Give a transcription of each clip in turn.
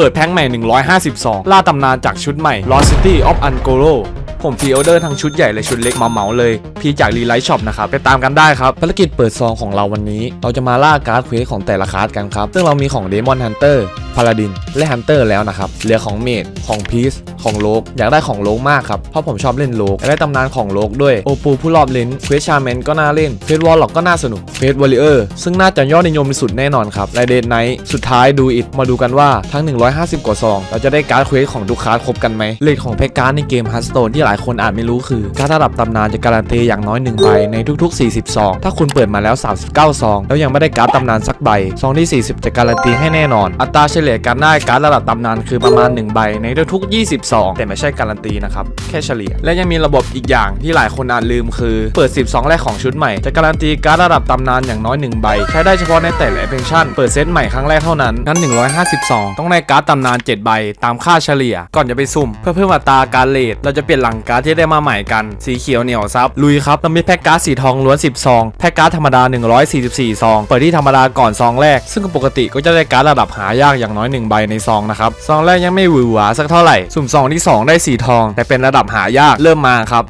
เปิดแพ็กใหม่ 152 ล่าตำนานจากชุดใหม่ Lost City of Angolo ผมพีออเดอร์ทั้งชุดใหญ่และชุดเล็กมาเหมาเลย พี่จากรีไลท์ช็อปนะครับไปตามกันได้ครับ ภารกิจเปิดซองของเราวันนี้ เราจะมาล่าการ์ดเควสของแต่ละคาร์ดกันครับ ซึ่งเรามีของ Demon Hunter พา l าดินและ Hunter แล้วนะครับ เหลือของเมดของพีซของโลก อยากได้ของโลกมากครับ เพราะผมชอบเล่นโลกอยากได้ตำนานของโลกด้วย โอปูผู้รอบเลนเควสชาแมนก็น่าเล่นเควสวอลล็อกก็น่าสนุกเควสวอลเลอร์ซึ่งน่าจะยอดนิยมที่สุดแน่นอนครับและเดนไนท์สุดท้ายดูอิดมาดูกันว่าทั้ง 150 กว่าซองเราจะได้การ์ดเควสของทุกคาร์ดครบกันไหมเลทของแพ็กการ์ดในเกมฮัสโตนที่หลายคนอาจไม่รู้คือการดระดับตำนานจะการันตีอย่างน้อย1ใบในทุก ๆ 40ซองถ้าคุณเปิดมาแล้ว 39ซองแล้วยังไม่ได้การ์ดตำนานสักใบซองที่ 40 จะการันตีให้แน่นอน อัตราเฉลี่ยการได้การ์ดระดับตำนานคือประมาณ 1 ใบในทุกๆ20ซองแต่ไม่ใช่การันตีนะครับแค่เฉลี่ย และยังมีระบบอีกอย่างที่หลายคนอาจลืมคือเปิด10ซองแรกของชุดใหม่จะการันตีการ์ดระดับตำนานอย่างน้อย1ใบใช้ได้เฉพาะในแต่ละ expansion เปิดเซตใหม่ครั้งแรกเท่านั้นงั้น 150ซองต้องได้การ์ดตำนาน 7 ใบ ตามค่าเฉลี่ย ก่อนจะไปสุ่ม เพื่อเพิ่มอัตราการเลทเราจะเปลี่ยนหลังการ์ดที่ได้มาใหม่กันสีเขียวเหนียวซับลุยครับเรามีแพ็กการ์ดสีทองล้วน10ซองแพ็กการ์ดธรรมดา 144 ซอง เปิดที่ธรรมดาก่อนซองแรก ซึ่งปกติก็จะได้การ์ดระดับหายากอย่างน้อย 1 ใบในซองนะครับซองแรกยังไม่หวือหวาสักเท่าไหร่ สุ่มซองที่ 2 ได้สีทอง แต่เป็นระดับหายากเริ่มมาครับ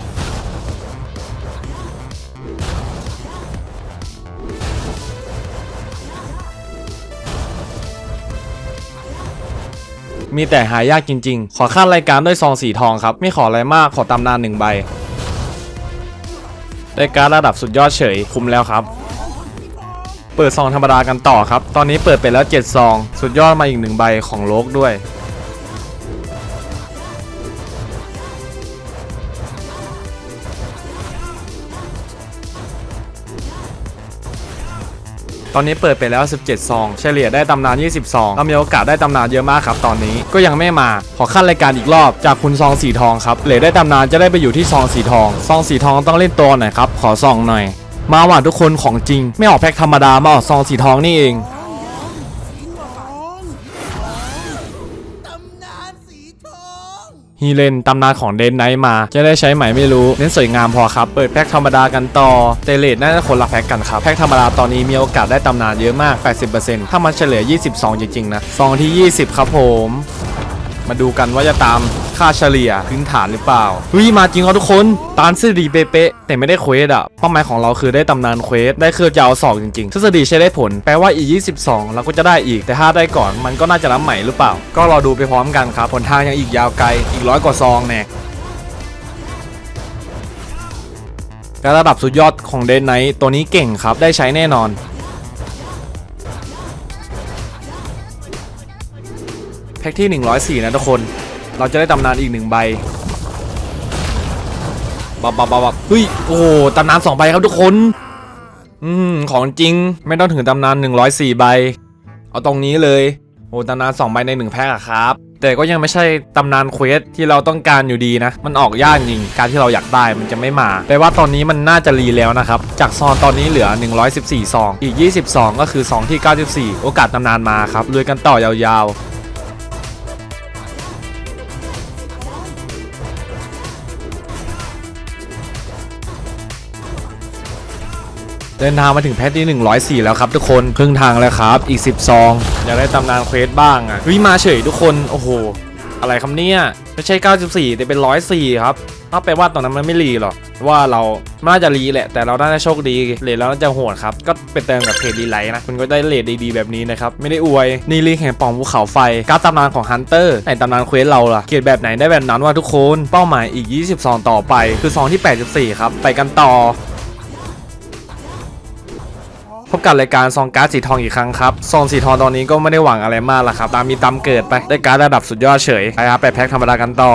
มีแต่หายากจริงๆ ขอค่ารายการด้วยซองสีทองครับ ไม่ขออะไรมากขอตำนานหนึ่งใบ ได้การระดับสุดยอดเฉยคุ้มแล้วครับ เปิดซองธรรมดากันต่อครับ ตอนนี้เปิดไปแล้ว7ซอง สุดยอดมาอีกหนึ่งใบของโลกด้วย ตอนนี้เปิดไปแล้ว 17 ซอง เฉลี่ยได้ตำนาน 20 ซองเรามีโอกาสได้ตำนานเยอะมากครับตอนนี้ก็ยังไม่มา ขอขั้นรายการอีกรอบจากคุณซองสีทองครับเหลือได้ตำนานจะได้ไปอยู่ที่ซองสีทอง ซองสีทองต้องเล่นตัวหน่อยครับ ขอซองหน่อย มาหว่านทุกคนของจริง ไม่ออกแพ็คธรรมดามาออกซองสีทองนี่เอง ฮีเลนตำนานของเดนไนท์มา จะได้ใช้ไหมไม่รู้ เน้นสวยงามพอครับ เปิดแพ็คธรรมดากันต่อเตเลดน่าจะคนละแพ็คกันครับ แพ็คธรรมดาตอนนี้มีโอกาสได้ตำนานเยอะมาก 80%ถ้ามันเฉลี่ย20ซองจริงๆนะซองที่ 20 ครับผม มาดูกันว่าจะตาม ค่าเฉลี่ยพื้นฐานหรือเปล่าเฮ้ยมาจริงครับทุกคนตามทฤษฎีเป๊ะแต่ไม่ได้เควสอะเป้าหมายของเราคือได้ตำนานเควสได้เคือจะเอาสองจริงๆทฤษฎีใช้ได้ผลแปลว่าอีก22 เราก็จะได้อีกแต่ถ้าได้ก่อนมันก็น่าจะรับใหม่หรือเปล่า ก็รอดูไปพร้อมกันครับผลทางยังอีกยาวไกลอีกร้อยกว่าซองแน่การระดับสุดยอดของเดนไนท์ตัวนี้เก่งครับได้ใช้แน่นอนแพ็กที่ 104 นะทุกคน เราจะได้ตำนานอีกหนึ่งใบบับบับบับบับเฮ้ยโอ้ตำนาน2ใบครับทุกคน อืมของจริงไม่ต้องถึงตำนาน 104 ใบ เอาตรงนี้เลยโอ้ตำนาน2ใบใน 1 แพ็กอะครับ แต่ก็ยังไม่ใช่ตำนานเควสที่เราต้องการอยู่ดีนะ มันออกยากจริงการที่เราอยากได้มันจะไม่มาแปลว่าตอนนี้มันน่าจะรีแล้วนะครับ จากซองตอนนี้เหลือ 114ซองอีก20ซองก็คือซองที่ 94 โอกาสตำนานมาครับลุยกันต่อยาวๆ เดินทางมาถึงแพทที่ 104 แล้วครับทุกคนครึ่งทางแล้วครับ อีก 10 ซองอยากได้ตำนานเควสบ้างอะวิมาเฉยทุกคนโอ้โหอะไรคำเนี่ยไม่ใช่ 94 แต่เป็น 104 ครับถ้าแปลว่าตอนนั้นมันไม่รีหรอกว่าเราน่าจะรีแหละ แต่เราน่าจะโชคดีเลทแล้วน่าจะโหดครับ ก็ไปเติมกับเพจรีไลท์นะ คุณก็ได้เลทดีๆแบบนี้นะครับ ไม่ได้อวย นี่ลีแห่งป่องภูเขาไฟการตำนานของฮันเตอร์ไหนตำนานเควสเราล่ะเกียรแบบไหนได้แบบนั้นว่าทุกคน เป้าหมายอีก20ซองต่อไป คือซองที่ 84 ครับ ไปกันต่อ พบกับรายการซองการ์ดสีทองอีกครั้งครับ ซองสีทองตอนนี้ก็ไม่ได้หวังอะไรมากละครับ ตามมีตามเกิดไป ได้การ์ดระดับสุดยอดเฉยไปครับไปแพ็คธรรมดากันต่อ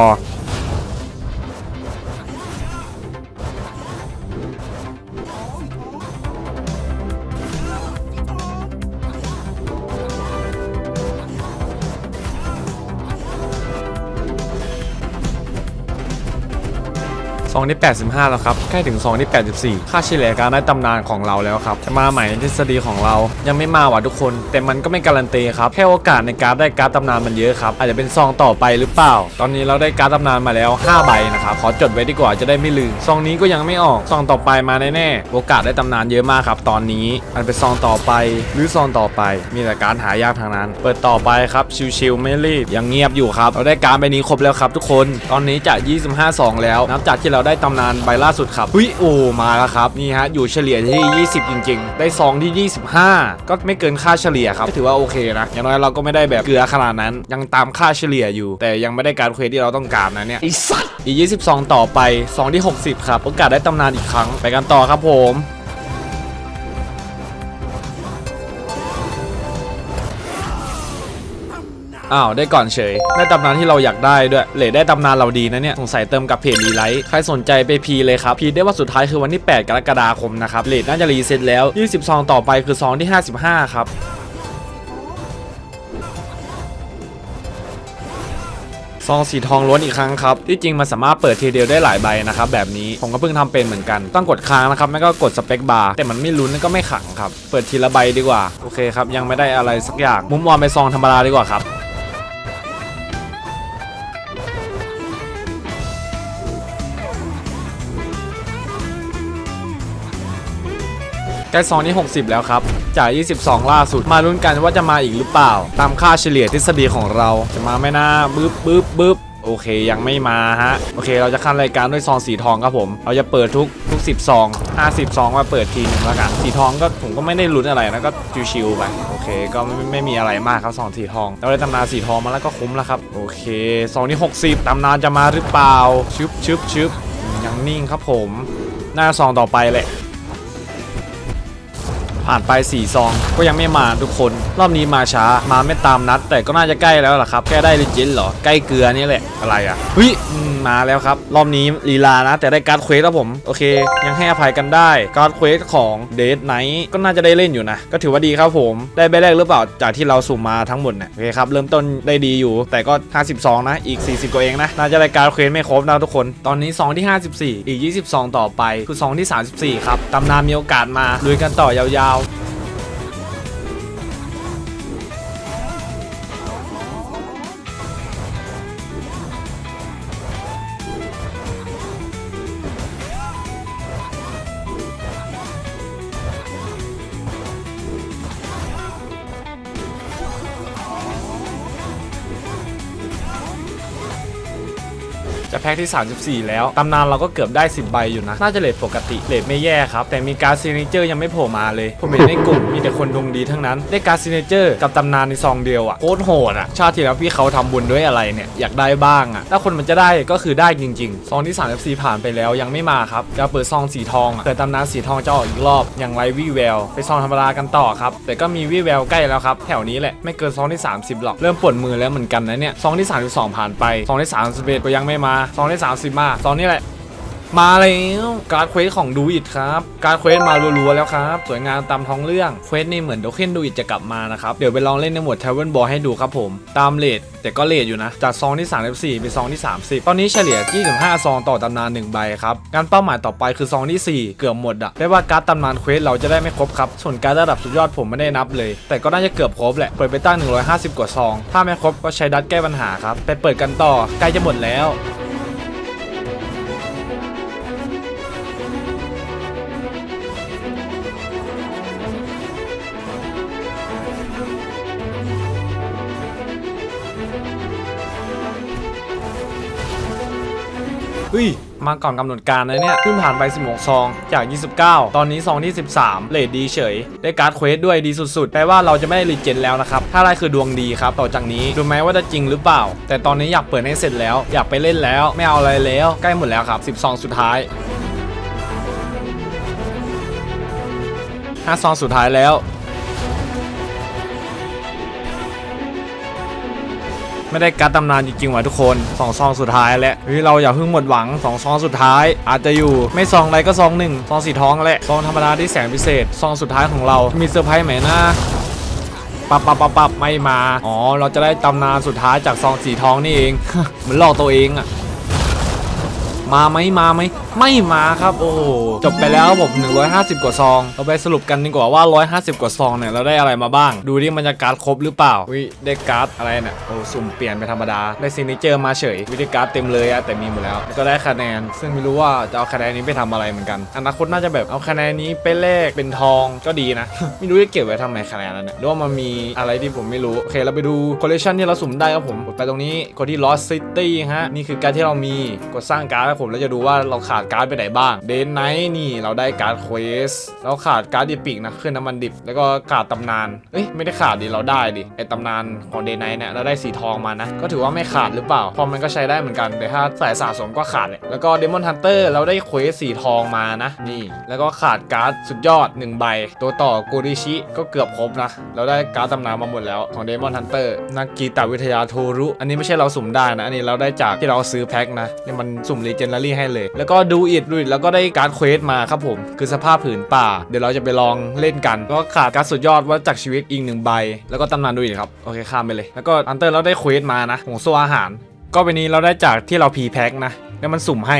ซองที่85 แล้วครับใกล้ถึงซองที่ 84 ค่าเฉลี่ยการได้ตำนานของเราแล้วครับจะมาใหม่ในทฤษฎีของเรายังไม่มาว่ะทุกคน แต่มันก็ไม่การันตีครับแค่โอกาสในการได้การ์ดตำนานมันเยอะครับอาจจะเป็นซองต่อไปหรือเปล่า ตอนนี้เราได้การ์ดตำนานมาแล้ว 5 ใบนะครับขอจดไว้ดีกว่าจะได้ไม่ลืมซองนี้ก็ยังไม่ออกซองต่อไปมาแน่ๆโอกาสได้ตำนานเยอะมากครับ ตอนนี้มันเป็นซองต่อไป หรือซองต่อไป มีแต่การหายากทางนั้น เปิดต่อไปครับชิวๆไม่รีบยังเงียบอยู่ครับเราได้การ์ดใบนี้ครบแล้วครับทุกคน ตอนนี้จะ25ซองแล้วนับจากที่เราได้ตำนานใบล่าสุดครับอุ้ยโอ้มาแล้วครับนี่ฮะอยู่เฉลี่ยที่ 20 จริง ๆ ได้ซองที่ 25 ก็ไม่เกินค่าเฉลี่ยครับก็ถือว่าโอเคนะอย่างน้อยเราก็ไม่ได้แบบเกลือขนาดนั้น ยังตามค่าเฉลี่ยอยู่ แต่ยังไม่ได้การเควสที่เราต้องการนะเนี่ยอีก20ซองต่อไปซองที่ 60 ครับโอกาสได้ตำนานอีกครั้งไปกันต่อครับผม อ้าวได้ก่อนเฉยได้ตำนานที่เราอยากได้ด้วยเลทได้ตำนานเราดีนะเนี่ยสงสัยเติมกับเพจรีไลท์ใครสนใจไปพีเลยครับพีได้ว่าสุดท้ายคือวันที่ 8 กรกฎาคมนะครับเลทน่าจะรีเซ็ตแล้ว 20 ซองต่อไปคือซองที่ 55 ครับซองสีทองล้วนอีกครั้งครับ ที่จริงมันสามารถเปิดทีเดียวได้หลายใบนะครับแบบนี้ผมก็เพิ่งทำเป็นเหมือนกัน ต้องกดค้างนะครับไม่ก็กดสเปคบาร์แต่มันไม่ลุ้นก็ไม่ขังครับ เปิดทีละใบดีกว่า โอเคครับ ยังไม่ได้อะไรสักอย่าง มุมมองไปซองธรรมดาดีกว่าครับ ใกล้ซองที่ 60 แล้วครับ จาก 22 ล่าสุด มาลุ้นกันว่าจะมาอีกหรือเปล่า ตามค่าเฉลี่ยทฤษฎีของเรา จะมาไหม่น่าบึ๊บบึ๊บบึ๊บโอเคยังไม่มาฮะ โอเค เราจะขั้นรายการด้วยซองสีทองครับผม เราจะเปิดทุกทุก10ซอง50ซองมาเปิดทีนึงแล้วกันสีทองก็ผมก็ไม่ได้ลุ้นอะไรนะก็ชิวๆไปโอเค ก็ไม่ไม่ไม่มีอะไรมากครับซองสีทองเราได้ตำนานสีทองมาแล้วก็คุ้มแล้วครับโอเคซองที่ 60ตำนานจะมาหรือเปล่าชึบชึบชึบยังนิ่งครับผม หน้าซองต่อไปแหละ ผ่านไป4ซอง ก็ยังไม่มาทุกคน รอบนี้มาช้ามาไม่ตามนัด แต่ก็น่าจะใกล้แล้วล่ะครับแค่ได้ลิจินเหรอใกล้เกลือนี่แหละอะไรอะเฮ้ยอืมมาแล้วครับ รอบนี้ลีลานะ แต่ได้การ์ดเควสแล้วผมโอเค ยังให้อภัยกันได้การ์ดเควสของเดทไนท์ก็น่าจะได้เล่นอยู่นะ ก็ถือว่าดีครับผมได้ใบแรกหรือเปล่าจากที่เราสุ่มมาทั้งหมดเนี่ยโอเคครับเริ่มต้นได้ดีอยู่ แต่ก็ 52 นะอีก 40กว่าเองนะน่าจะได้การ์ดเควสไม่ครบนะทุกคน ตอนนี้ซองที่ 54 อีก 22 ต่อไปคือซองที่ 34 ครับตำนานมีโอกาสมาลุยกันต่อยาวๆ พ็คที่ 34 แล้ว ตำนานเราก็เกือบได้ 10 ใบอยู่นะ น่าจะเลทปกติเลทไม่แย่ครับ แต่มีการ์ดซิเนเจอร์ยังไม่โผล่มาเลย ผมเห็นในกลุ่มมีแต่คนดวงดีทั้งนั้น ได้การ์ดซิเนเจอร์กับตำนานในซองเดียวอะ่ะโคตรโหดอะ่ะชาติที่แล้วพี่เขาทำบุญด้วยอะไรเนี่ย อยากได้บ้างอะ่ะถ้าคนมันจะได้ก็คือได้จริงๆซองที่ 34 ผ่านไปแล้วยังไม่มาครับ จะเปิดซองสีทองอะเปิดตำนานสีทองจะออกอีกรอบ อย่างไรวี่แวว ไปซองธรรมดากันต่อครับ แต่ก็มีวี่แววใกล้แล้วครับ แถวนี้แหละ ไม่เกินซองที่ 30 หรอก เริ่มปวดมือแล้วเหมือนกันนะเนี่ย ซองที่ 32 ผ่านไป ซองที่ 31 ก็ยังไม่มาซองที่ 30 มาซองนี้แหละ มาแล้วการ์ดเควสของดูอิดครับ การ์ดเควสมารัวๆแล้วครับ สวยงามตามท้องเรื่อง เควสนี่เหมือนโดเคนดูอิดจะกลับมานะครับ เดี๋ยวไปลองเล่นในหมวดเทเวนบอลให้ดูครับผม ตามเลทแต่ก็เลทอยู่นะ จากซองที่ 34เป็นซองที่ 30 ตอนนี้เฉลี่ย 25 ซองต่อตำนาน1ใบครับการเป้าหมายต่อไปคือซองทีสี่ 4 เกือบหมดอะได้ว่าการ์ดตำนานเควสเราจะได้ไม่ครบครับ ส่วนการ์ดระดับสุดยอดผมไม่ได้นับเลย แต่ก็น่าจะเกือบครบแหละ เปิดไปตั้ง 150 กว่าซอง ถ้าไม่ครบก็ใช้ดัดแก้ปัญหาครับ ไปเปิดกันต่อ ใกล้จะหมดแล้ว เฮ้ย มาก่อนกำหนดการนะเนี่ยเพิ่งผ่านไป 16 ซอง จาก 29 ตอนนี้ซองที่ 13 เลทดีเฉย ได้การ์ดเควสด้วยดีสุดๆ แปลว่าเราจะไม่ได้รีเจนแล้วนะครับ ถ้าได้คือดวงดีครับ ต่อจากนี้ดูไหมว่าจะจริงหรือเปล่า แต่ตอนนี้อยากเปิดให้เสร็จแล้ว อยากไปเล่นแล้ว ไม่เอาอะไรแล้ว ใกล้หมดแล้วครับ 10 ซองสุดท้าย5ซองสุดท้ายแล้ว ไม่ได้การดตำนานจริงๆว่ะทุกคนสองซองสุดท้ายแล้วเฮ้ยเราอย่าเพิ่งหมดหวังสองซองสุดท้าย อาจจะอยู่ไม่ซองใดก็ซองหนึ่งซองสีทองแหละซองธรรมดาที่แสนพิเศษซองสุดท้ายของเรา มีเซอร์ไพรส์ไหมนะปับปับปับปับไม่มา อ๋อ เราจะได้ตำนานสุดท้ายจากซองสีทองนี่เอง เหมือนหลอกตัวเองอะมาไหมมาไหม ไม่มาครับ โอ้โหจบไปแล้วครับผม 150 กว่าซอง เราไปสรุปกันดีกว่าว่า 150 กว่าซองเนี่ยเราได้อะไรมาบ้าง ดูดิมันจะการ์ดครบหรือเปล่าวิได้การ์ดอะไรเนี่ยโอ้สุ่มเปลี่ยนไปธรรมดา ได้ซิกเนเจอร์มาเฉยวิธีการ์ดเต็มเลยอะแต่มีหมดแล้วก็ได้คะแนน ซึ่งไม่รู้ว่าจะเอาคะแนนนี้ไปทำอะไรเหมือนกันอนาคตน่าจะแบบเอาคะแนนนี้ไปแลกเป็นทองก็ดีนะ ไม่รู้จะเก็บไว้ทำไมคะแนนนั้นเนี่ยหรือว่ามันมีอะไรที่ผมไม่รู้โอเคเราไปดูคอลเลคชันที่เราสุ่มได้ครับผมกดไปตรงนี้กดที่ Lost City ฮะนี่คือการที่เรามีกดสร้างการ์ดครับผมแล้วจะดูว่าเราขาดการ์ดไปไหนบ้างเดนไนท์นี่เราได้การ์ดเควสเราขาดการ์ดดิปิกนะขึ้นน้ำมันดิบ แล้วก็ขาดตำนานเอ้ยไม่ได้ขาดดิเราได้ดิไอตำนานของเดนไนท์เนี่ยเราได้สีทองมานะ ก็ถือว่าไม่ขาดหรือเปล่าเพอมันก็ใช้ได้เหมือนกันแต่ถ้าสายสะสมก็ขาดเลยแล้วก็เดมอนฮันเตอร์เราได้เควสสีทองมานะนี่ แล้วก็ขาดการ์ดสุดยอดหนึ่งใบ ตัวต่อโกริชิก็เกือบครบนะเราได้การ์ดตำนานมาหมดแล้วของเดมอนฮันเตอร์นักกีตาวิทยาโทรุอันนี้ไม่ใช่เราสุ่มได้นะอันนี้เราได้จากที่เราซื้อแพ็คนะนี่มันสุ่มรีเจน d ารี่ให้เลย แล้วก็ดููอิดดูอิดแล้วก็ได้การเควสมาครับผม คือสภาพผืนป่า เดี๋ยวเราจะไปลองเล่นกันก็ขาดการสุดยอดว่าจากชีวิตอีกหนึ่งใบ แล้วก็ตำนานดูอิดครับโอเคข้ามไปเลย แล้วก็อันเตอร์เราได้เควสมานะของโซอาหาร ก็เป็นนี้เราได้จากที่เราพีแพ็กนะแล้วมันสุ่มให้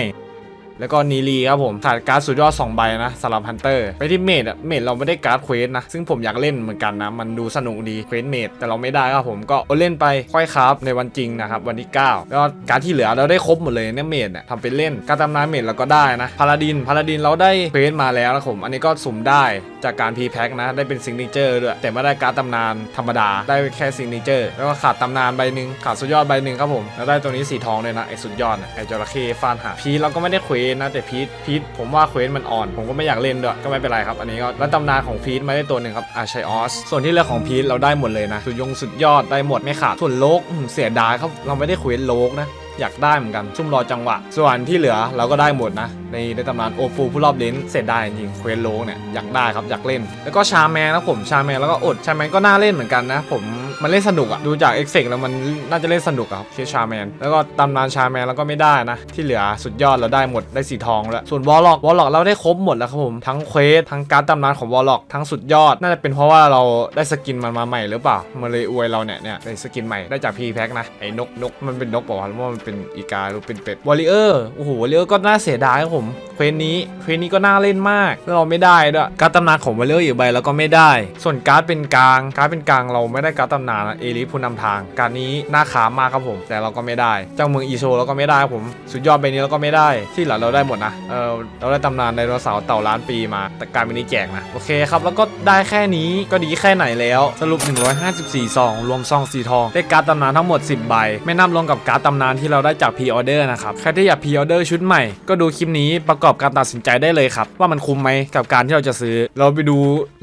แล้วก็นีลีครับผมขาดการ์ดสุดยอด2ใบนะสำหรับฮันเตอร์ไปที่เมดอะเมดเราไม่ได้การ์ดเควสนะ ซึ่งผมอยากเล่นเหมือนกันนะ มันดูสนุกดีเควสเมดแต่เราไม่ได้ครับผมก็เล่นไปค่อยครับในวันจริงนะครับวันที่ 9 แล้วการ์ดที่เหลือเราได้ครบหมดเลยเนี่ยเมดเนี่ยทำเป็นเล่นการตำนานเมดเราก็ได้นะพาราดินพาราดินเราได้เควสมาแล้วนะครับผม อันนี้ก็สุ่มได้จากการพีแพ็คนะ ได้เป็นซิงเกิลเจอร์ด้วยแต่ไม่ได้การ์ดตำนานธรรมดาได้แค่ซิงเกิลเจอร์แล้วก็ขาดตำนานใบหนึ่งขาดสุดยอดใบหนึ่งครับผมแล้วได้ตัวนี้สีทองเลยนะไอ้สุดยอดนะไอ้จระเข้ฟาดหาพีเราก็ไม่ได้เควสนะแต่พีทพีทผมว่าเควสมันอ่อน ผมก็ไม่อยากเล่นด้วยก็ไม่เป็นไรครับอันนี้ก็แล้วตำนานของพีทมาได้ตัวหนึ่งครับอาชัยออสส่วนที่เหลือของพีทเราได้หมดเลยนะสุดยงสุดยอดได้หมดไม่ขาดส่วนโลกเสียดายครับเราไม่ได้เควสโลกนะอยากได้เหมือนกันชุ่มรอจังหวะ ส่วนที่เหลือเราก็ได้หมดนะ ในในตำนานโอฟูผู้รอบเลนเสียดายจริงเควสโลเนี่ยอยากได้ครับอยากเล่น แล้วก็ชาแมนนะผมชาแมนแล้วก็อดชาแมนก็น่าเล่นเหมือนกันนะผมมันเล่นสนุกอะดูจากเอ็กเซกแล้วมันน่าจะเล่นสนุกอะครับชื่ชาแมนแล้วก็ตำนานชาแมนแล้วก็ไม่ได้นะ ที่เหลือสุดยอดเราได้หมดได้สีทองแล้ว ส่วนวอลล็อกวอลล็อกเราได้ครบหมดแล้วครับผมทั้งเควสทั้งการดตำนานของวอลล็อกทั้งสุดยอดน่าจะเป็นเพราะว่าเราได้สกินมันมาใหม่หรือเปล่ามันเลยอวยเราเนี่ยเนี่ยได้สกินใหม่ได้จากพีแพ็คนะไอ้นกนกมันเป็นนกเปล่าวะหรือว่ามันเป็นอีกาหรือเป็นเป็ดวอลเลอร์โอ้โหวอลเลอร์ก็น่าเสียดายครับผม좀เควสนี้เควสนี้ก็น่าเล่นมากแล้วเราไม่ได้ด้วยการดตำนานของวอลเลเยอร์อีกใบเราก็ไม่ได้ ส่วนการ์ดเป็นกลางการ์ดเป็นกลางเราไม่ได้การ์ดตำนานนะเอลิผู้นำทาง การนี้น่าขามมากครับผม แต่เราก็ไม่ได้ เจ้าเมืองอีโซเราก็ไม่ได้ครับผม สุดยอดใบนี้เราก็ไม่ได้ ที่หลือเราได้หมดนะเออเราได้ตำนานไดโนเสาร์เต่าล้านปีมา แต่การเป็นนี้แจกนะโอเคครับแล้วก็ได้แค่นี้ก็ดีแค่ไหนแล้วสรุป 154ซองรวมซองสีทองได้การ์ดตำนานทั้งหมด 10 ใบ ไม่นับรวมกับการ์ดตำนานที่เราได้จากพรีออเดอร์นะครับใครที่อยากพรีออเดอร์ชุดใหม่ก็ดูคลิปนี้ประกอบการตัดสินใจได้เลยครับ ว่ามันคุ้มไหมกับการที่เราจะซื้อ เราไปดู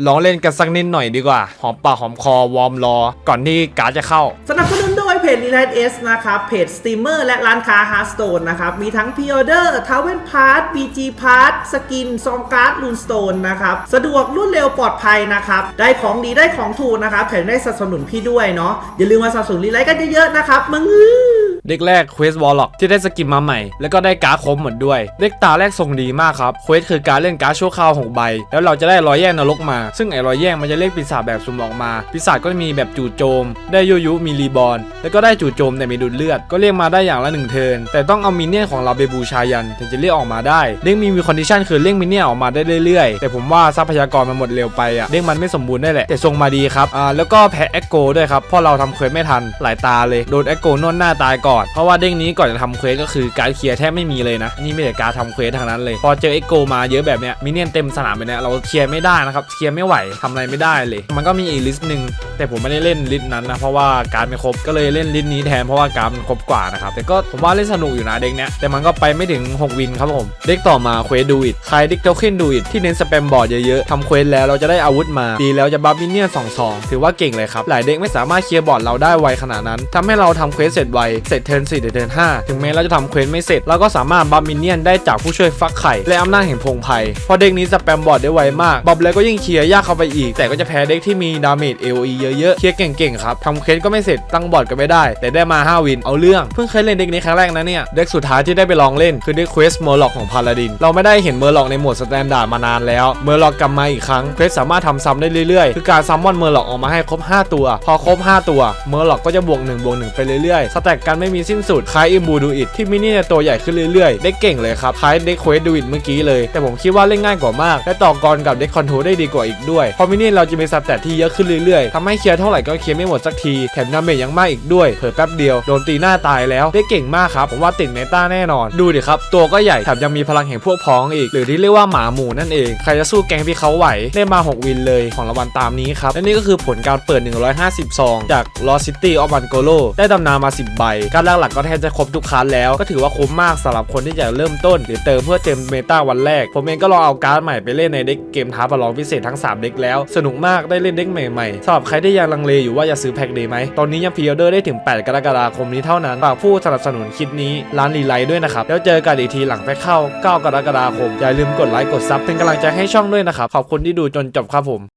ลองเล่นกันสักนิดหน่อยดีกว่า หอมปากหอมคอวอร์มรอ ก่อนที่การ์ดจะเข้า สนับสนุนโดยเพจ r e l i g h t S นะครับเพจสตรีมเมอร์และร้านค้า Hearthstone นะครับมีทั้งพ r ออเดอร์ทาวเวนพาร์ท BG พาร์ทสกินซองการ์ดลูนสโตนนะครับสะดวกรวดเร็วปลอดภัยนะครับได้ของดีได้ของถูกนะครับแถมได้สนับสนุนพี่ด้วยเนาะอย่าลืมมาสนับสนุนรีไลท์กันเยอะๆนะครับมึง เด็กแรกเควสวอลล็อกที่ได้สกินมาใหม่ แล้วก็ได้การ์ดคมหมดด้วย เด็กตาแรกทรงดีมากครับเควสคือการเล่นการ์ดชั่วคราวหกใบ แล้วเราจะได้รอยแย่งนรกมา ซึ่งไอ้รอยแย่งมันจะเรียกปีศาจแบบสุ่มออกมา ปีศาจก็จะมีแบบจู่โจม ได้ยุยุมีรีบอลแล้วก็ได้จู่โจมแต่มีดูดเลือด ก็เรียกมาได้อย่างละหนึ่งเทินแต่ต้องเอามินเนี่ยนของเราไปบูชายันถึงจะเรียกออกมาได้เด้งมีมีคอนดิชันคือเรียกมินเนี่ยนออกมาได้เรื่อยๆ แต่ผมว่าทรัพยากรมันหมดเร็วไปอะเด้งมันไม่สมบูรณ์ได้แหละแต่ทรงมาดีครับอ่าแล้วก็แพ้แอคโกด้วยครับเพราะเราทำเควสไม่ทันหลายตาเลยโดนแอคโกนวดหน้าตายก่อนเพราะว่าเด้งนี้ก่อนจะทำเควสก็คือการเคลียร์แทบไม่มีเลยนะ นี่ไม่แต่การทำเควสทางนั้นเลย พอเจอเอ็กโกมาเยอะแบบเนี้ยมินเนี่ยนเต็มสนามไปเนี้ยเราเคลียร์ไม่ได้นะครับเคลียร์ไม่ไหวทำอะไรไม่ได้เลย มันก็มีอีกลิสต์หนึ่งแต่ผมไม่ได้เล่นลิสต์นั้นนะเพราะว่าการไม่ครบก็เลยเล่นลิสต์นี้แทนเพราะว่าการมันครบกว่านะครับแต่ก็ผมว่าเล่นสนุกอยู่นะเด็กเนี้ยแต่มันก็ไปไม่ถึง 6 วินครับผมเด็กต่อมาเควสดูอิดใครเด็กโตเค็นดูอิดที่เน้นสแปมบอร์ดเยอะๆทำเควสแล้วเราจะได้อาวุธมาดีแล้วจะบัฟมินเนี่ยนสองสองถือว่าเก่งเลยครับหลายเด็กไม่สามารถเคลียร์บอร์ดเราได้ไวขนาดนั้นทำให้เราทำเควสเสร็จไวเสร็จเทิร์นสเทิร์นห้าถึงแม้เราจะทำเควสไม่เสร็จเราก็สามารถบัฟมินเนี่ยนได้จากผู้ช่วยฟักไข่และอำนาจแห่งพงไพรเพราะเด็กนี้สแปมบอร์ดได้ไวมากบัฟแล้วก็ยิ่งเคลียร์ยากเข้าไปอีก แต่ก็จะแพ้เด็กที่มีดาเมจ AOE เยอะๆเคลียร์เก่งๆครับทำเควสก็ไม่เสร็จตั้งบอร์ดก็ไม่ได้ แต่ได้มา 5 วินเอาเรื่องเพิ่งเคยเล่นเด็กนี้ครั้งแรกนะเนี่ยเด็กสุดท้ายที่ได้ไปลองเล่นคือเด็กเควสเมอร์ล็อกของพาลาดิน เราไม่ได้เห็นเมอร์ล็อกในโหมดสแตนดาร์ดมานานแล้วเมอร์ล็อกกลับมาอีกครั้งเควสสามารถทำซ้ำได้เรื่อยๆ คือการซัมมอนเมอร์ล็อกออกมาให้ครบ 5 ตัว พอครบ 5 ตัวเมอร์ล็อกก็จะบวก1บวก1ไปเรื่อยๆสแต็กกันไม่มีสิ้นสุดคล้ายอิมบูดูอิดที่มินิเนี่ยตัวใหญ่ขึ้นเรื่อยๆเด็กเก่งเลยครับคล้ายเด็กเควสดูอิดเมื่อกี้เลย แต่ผมคิดว่าเล่นง่ายกว่ามาก และต่อกรกับเด็กคอนโทรได้ดีกว่าอีกด้วยเพราะมินิเราจะมีสแตทที่เยอะขึ้นเรื่อยๆทำให้เคลียร์เท่าไหร่ก็เคลียร์ไม่หมดสักทีแถมดาเมจยังมากอีกด้วยเผลอแป๊บเดียวโดนตีหน้าตายแล้วได้เก่งมากครับผมว่าติดเมตาแน่นอน ดูดิครับตัวก็ใหญ่แถมยังมีพลังแห่งพวกพ้องอีก หรือที่เรียกว่าหมาหมู่นั่นเองใครจะสู้แก๊งพี่เขาไหวได้มา 6 วินเลยของรางวัลตามนี้ครับและนี่ก็คือผลการเปิด 150 ซอง จาก Lost City of Angolo ได้ตำนานมา 10 ใบการหลักๆก็แทบจะครบทุกคัสแล้วก็ถือว่าคุ้มมากสำหรับคนที่อยากเริ่มต้น หรือเติมเพื่อเต็มเมตาวันแรก ผมเองก็ลองเอาการ์ดใหม่ไปเล่นในเด็กเกมท้าประลองพิเศษทั้ง 3 เด็กแล้ว สนุกมากได้เล่นเด็กใหม่ๆสำหรับใครที่ยังลังเลอยู่ว่าจะซื้อแพ็คดีไหมตอนนี้ยังพรีออเดอร์ได้ถึง 8 กรกฎาคมนี้เท่านั้นฝากผู้สนับสนุนคลิปนี้ร้านรีไลท์ด้วยนะครับแล้วเจอกันอีกทีหลังไปเข้า 9 กรกฎาคมอย่าลืมกดไลค์กดซับเป็นกำลังใจให้ช่องด้วยนะครับขอบคุณที่ดูจนจบครับผม